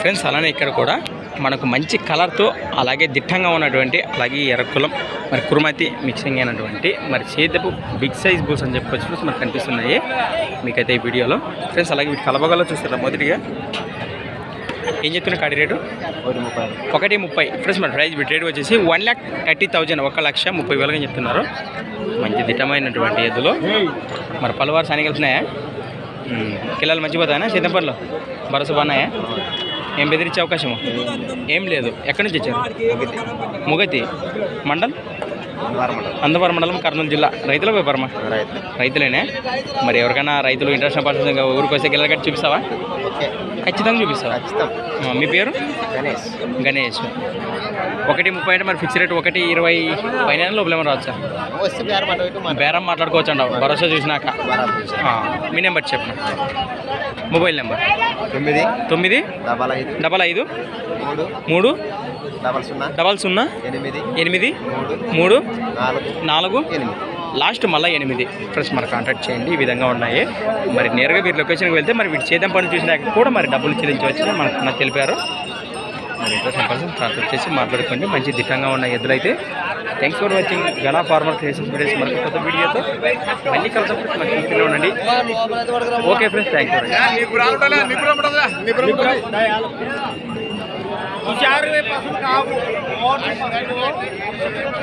Friends అలానే ఇక్కడ కూడా మనకు మంచి కలర్తో అలాగే దిట్టంగా ఉన్నటువంటి అలాగే ఎర్రకులం మరి కురుమతి మిక్సింగ్ అయినటువంటి మరి చేతపు బిగ్ సైజ్ బూస్ అని చెప్పుకోవచ్చు ఫ్రెండ్స్ మనకు కనిపిస్తున్నాయి మీకైతే ఈ వీడియోలో. ఫ్రెండ్స్ అలాగే వీటి కలబగల్లో చూస్తారా మొదటిగా? ఏం చెప్తున్నా కాడి రేటు? ఒకటి ముప్పై. ఫ్రెండ్స్ మన వీటి రేట్ వచ్చేసి వన్ ల్యాక్ థర్టీ థౌజండ్ ఒక లక్ష ముప్పై వేలుగా చెప్తున్నారు. మంచి దిట్టమైనటువంటి ఎద్దులు. మరి పలువారు సాని వెళ్తున్నాయా పిల్లలు మర్చిపోతాయా పోతాయనా భరోసా బాగున్నాయా? ఏం బెదిరించే అవకాశము? ఏం లేదు. ఎక్కడి నుంచి వచ్చారు? ముగతి. మండల్? అందవరం మండలం కర్నూలు జిల్లా. రైతుల వ్యాపారమా? రైతులేనే? మరి ఎవరికైనా రైతులు ఇంటర్నేషనల్ పర్సన్ ఊరికి వస్తే గిల్లలు కట్టి చూపిస్తావా? ఖచ్చితంగా చూపిస్తావా? మీ పేరు? గణేష్. గణేష్. ఒకటి ముప్పై అంటే మరి ఫిక్స్ రేట్ ఒకటి ఇరవై పైన లోపల ఏమైనా రావచ్చా వస్తే బేరం మాట్లాడుకోవచ్చు అంటావు. భరోసా చూసినాక. మీ నెంబర్ చెప్పు. Mobile number. తొమ్మిది. తొమ్మిది. డబల్ ఐదు. డబల్ ఐదు. మూడు. మూడు. డబల్ సున్నా. డబల్ సున్నా. ఎనిమిది. ఎనిమిది. మూడు. మూడు. నాలుగు. నాలుగు? ఎనిమిది. లాస్ట్ మళ్ళీ ఎనిమిది. ఫ్రెండ్స్ మరి కాంటాక్ట్ చేయండి. ఈ విధంగా ఉన్నాయి. మరి నేరుగా వీరి లొకేషన్కి వెళ్తే మరి వీటి చేద్దాం పని చూసినాక కూడా మరి డబ్బులు చెల్లించవచ్చు మనకు నాకు తెలిపారు. మరి ఇంట్రెస్ట్ పర్సన్ కాంటాక్ట్ చేసి మాట్లాడుకోండి. మంచి దిట్టంగా ఉన్న ఎద్దులైతే. థ్యాంక్స్ ఫర్ వాచింగ్ గలా ఫార్మర్ ఫేసెస్ వీడియోస్ మరి కొత్త వీడియోతో అన్ని కలిసి మన ఉండండి. Okay friends thank you